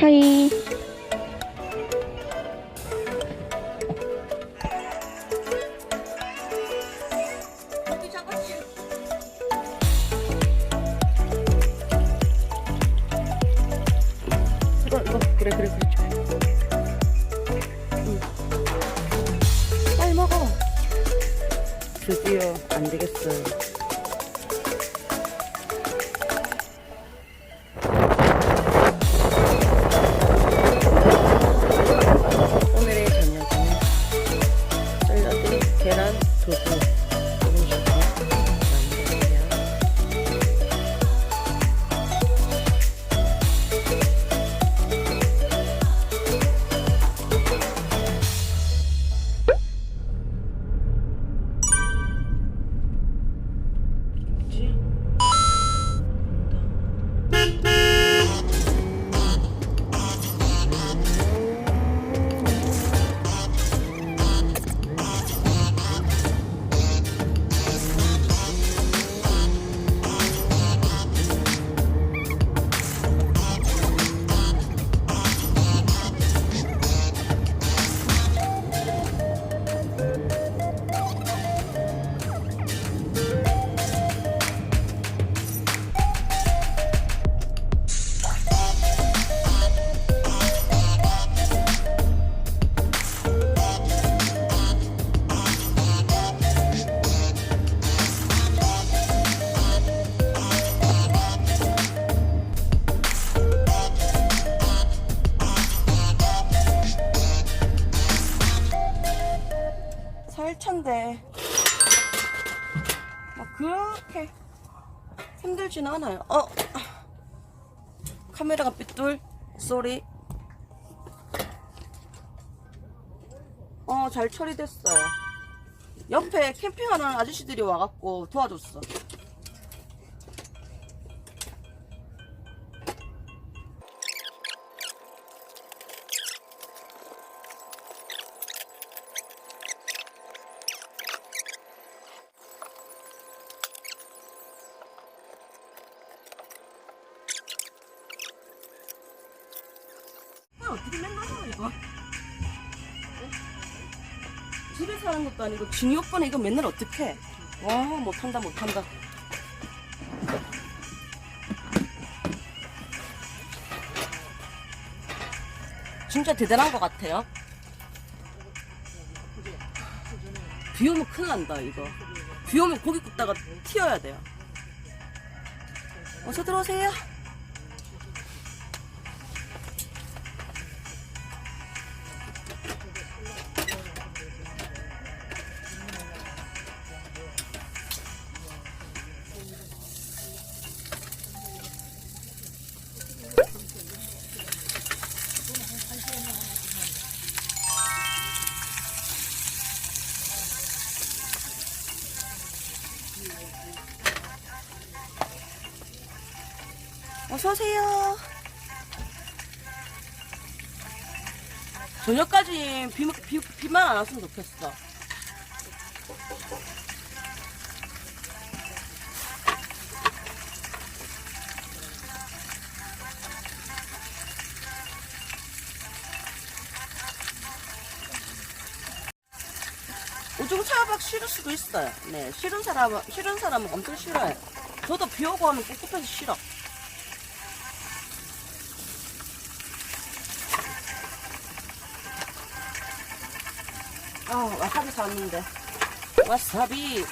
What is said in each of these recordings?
하 살찬데 막 그렇게 힘들진 않아요. 어 카메라가 삐뚤 쏘리. 어 잘 처리됐어요. 옆에 캠핑하는 아저씨들이 와갖고 도와줬어. 이거? 집에 사는 것도 아니고 진이 오빠는 이거 맨날 어떻게 해? 와 못한다 못한다. 진짜 대단한 것 같아요. 비 오면 큰일 난다 이거. 비 오면 고기 굽다가 튀어야 돼요. 어서 들어오세요 어서 오세요. 저녁까지 비, 비, 비만 안 왔으면 좋겠어. 오중 차박 싫을 수도 있어요. 네, 싫은 사람은 싫은 사람은 엄청 싫어요. 저도 비 오고 하면 꿉꿉해서 싫어. 아, 와 사비 샀는데. 와사비.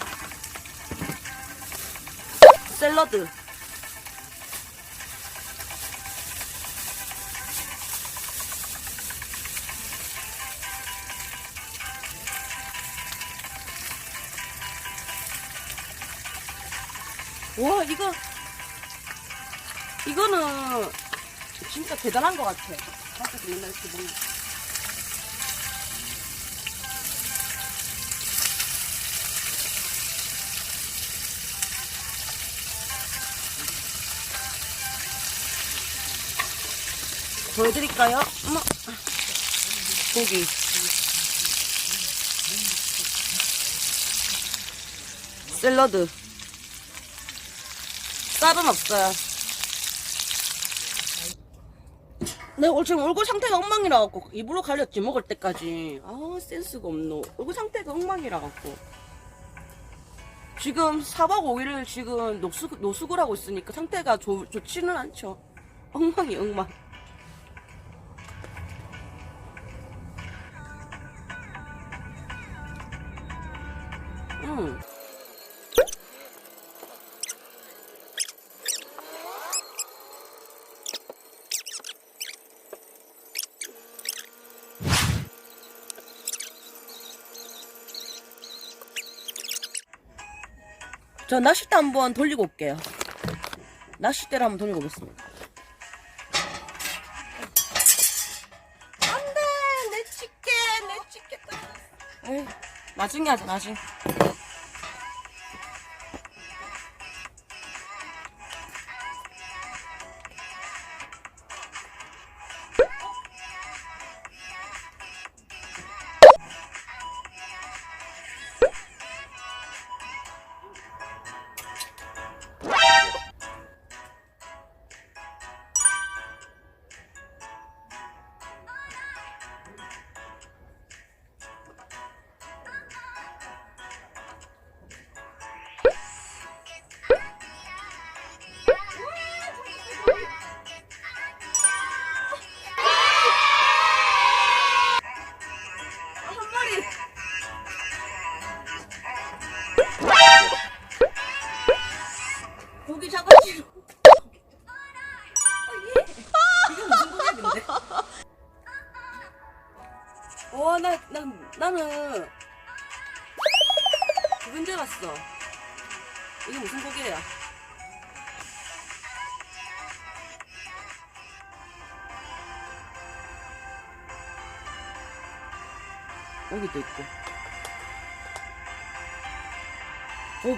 샐러드. 와, 이거. 이거는 진짜 대단한 것 같아. 맨날 이렇게 먹는. 보여드릴까요? 어머. 고기. 샐러드. 쌀은 없어요. 내 올- 지금 얼굴 상태가 엉망이라 갖고 입으로 가렸지 먹을 때까지 아 센스가 없노 얼굴 상태가 엉망이라 갖고 지금 4박 5일을 지금 노수, 노숙을 하고 있으니까 상태가 좋, 좋지는 않죠 엉망이 엉망 응. 저 낚싯대 한번 돌리고 올게요. 낚싯대를 한번 돌리고 오겠습니다. 안 돼! 내 집게! 내 집게! 에이, 나중에 하자, 나중에. 알았어. 이게 무슨 고기야? 여기도 있고. 어,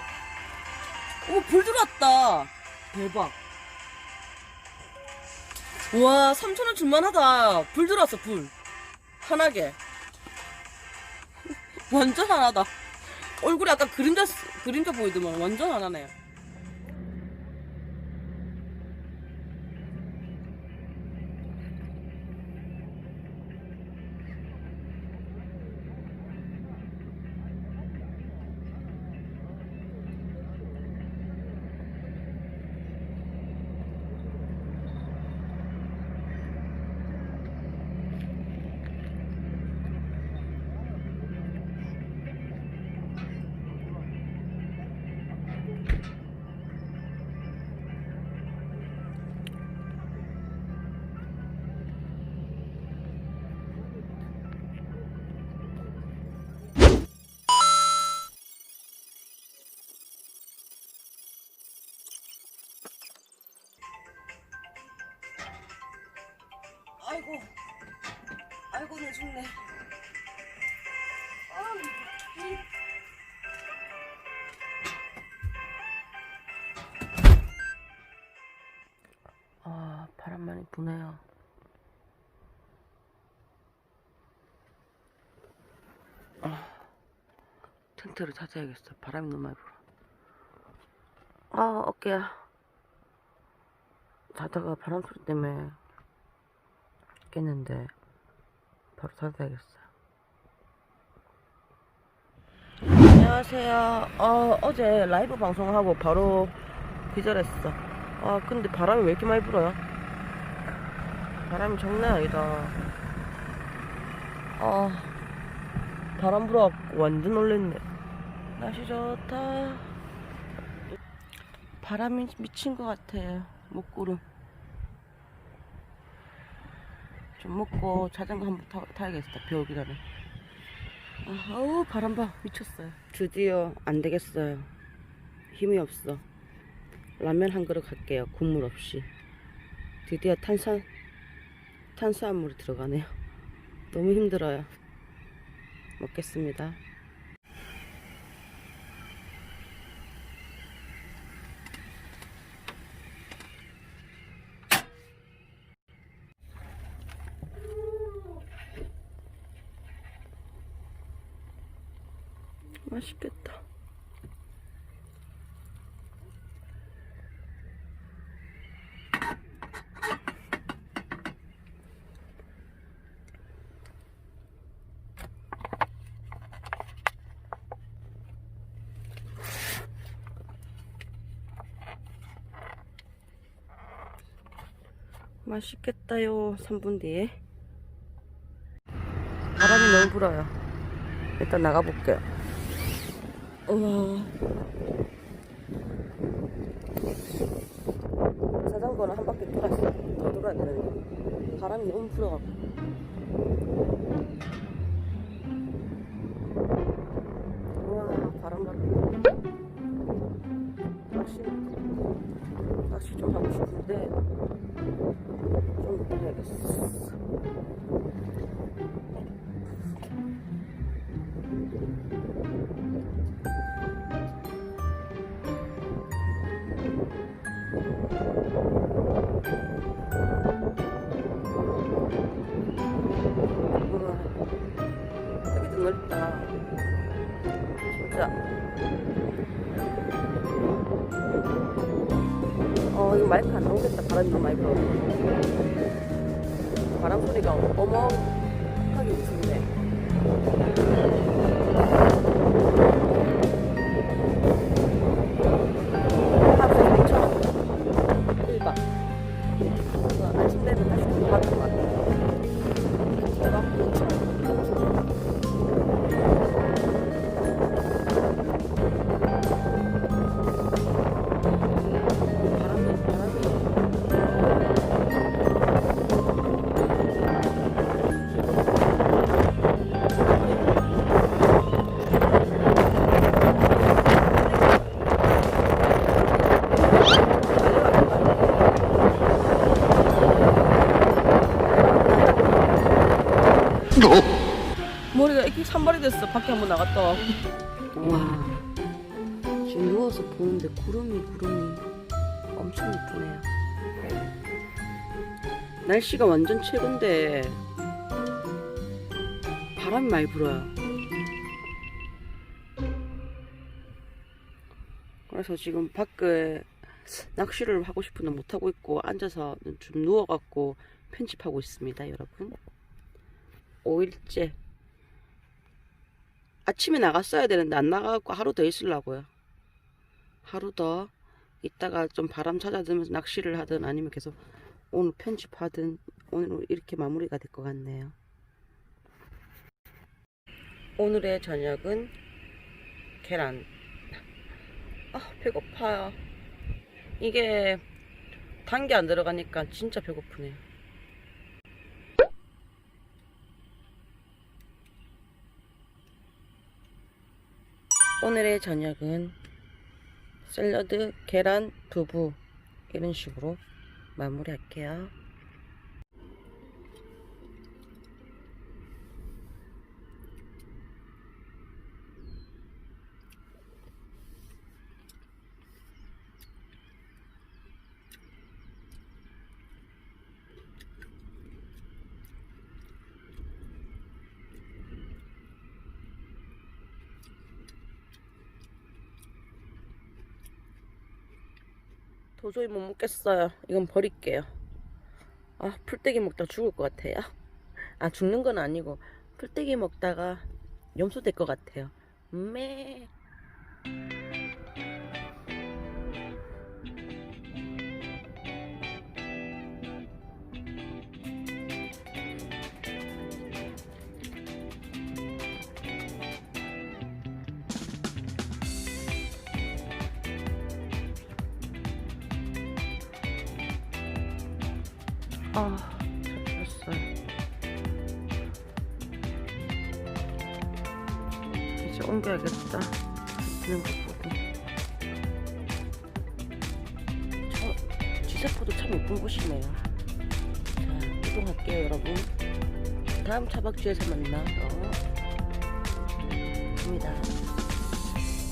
어, 불 들어왔다. 대박. 와, 3,000원 줄만하다. 불 들어왔어, 불. 환하게. 완전 하나다. 얼굴에 아까 그림자, 쓰- 그림자 보이더만 완전 하나네. 아이고, 아이고, 내 죽네. 아, 이- 아, 바람 많이 부네요. 아, 텐트를 찾아야겠어. 바람이 너무 많이 불어. 아, 어깨야. 자다가 바람 소리 때문에 깼는데 바로 찾아야겠어요. 안녕하세요. 어, 어제 라이브 방송하고 바로 기절했어. 아, 근데 바람이 왜 이렇게 많이 불어요? 바람이 장난 아니다. 아, 바람 불어갖고 완전 놀랬네. 날씨 좋다. 바람이 미친 것 같아요. 목구름. 좀 먹고 자전거 한번 타, 타야겠다. 비 오기 전에. 아, 어우, 바람 봐. 미쳤어요. 드디어 안 되겠어요. 힘이 없어. 라면 한 그릇 할게요. 국물 없이. 드디어 탄산, 탄수화물이 들어가네요. 너무 힘들어요. 먹겠습니다. 맛있겠다. 맛있겠다요 3분 뒤에. 바람이 너무 불어요. 일단 나가볼게요. 우와. 자전거는 한 바퀴 돌았어. 더 돌아야 되는데. 바람이 너무 불어갖고. 바람 받고. 낚시, 낚시 좀 하고 싶은데. 좀 해야겠어. 안 나오겠다. 바람이 너무 많이 불어. 바 산발이 됐어. 밖에 한번 나갔다 와. 와. 지금 누워서 보는데 구름이 구름이 엄청 이쁘네요. 날씨가 완전 최고인데 바람이 많이 불어요. 그래서 지금 밖에 낚시를 하고 싶은데 못 하고 있고 앉아서 좀 누워갖고 편집하고 있습니다, 여러분. 5일째. 아침에 나갔어야 되는데 안 나가고 하루 더 있으려고요. 하루 더 있다가 좀 바람 찾아들면서 낚시를 하든 아니면 계속 오늘 편집하든 오늘 이렇게 마무리가 될 것 같네요. 오늘의 저녁은 계란. 아 배고파요. 이게 단 게 안 들어가니까 진짜 배고프네요. 오늘의 저녁은 샐러드, 계란, 두부 이런 식으로 마무리할게요. 도저히 못 먹겠어요. 이건 버릴게요. 아, 풀떼기 먹다 죽을 것 같아요. 아, 죽는 건 아니고, 풀떼기 먹다가 염소 될 것 같아요. 매. 아, 잡혔어요. 이제 옮겨야겠다. 잡히는 거 보고. 저, 지사포도 참 예쁜 곳이네요. 자, 이동할게요, 여러분. 다음 차박지에서 만나요. 갑니다.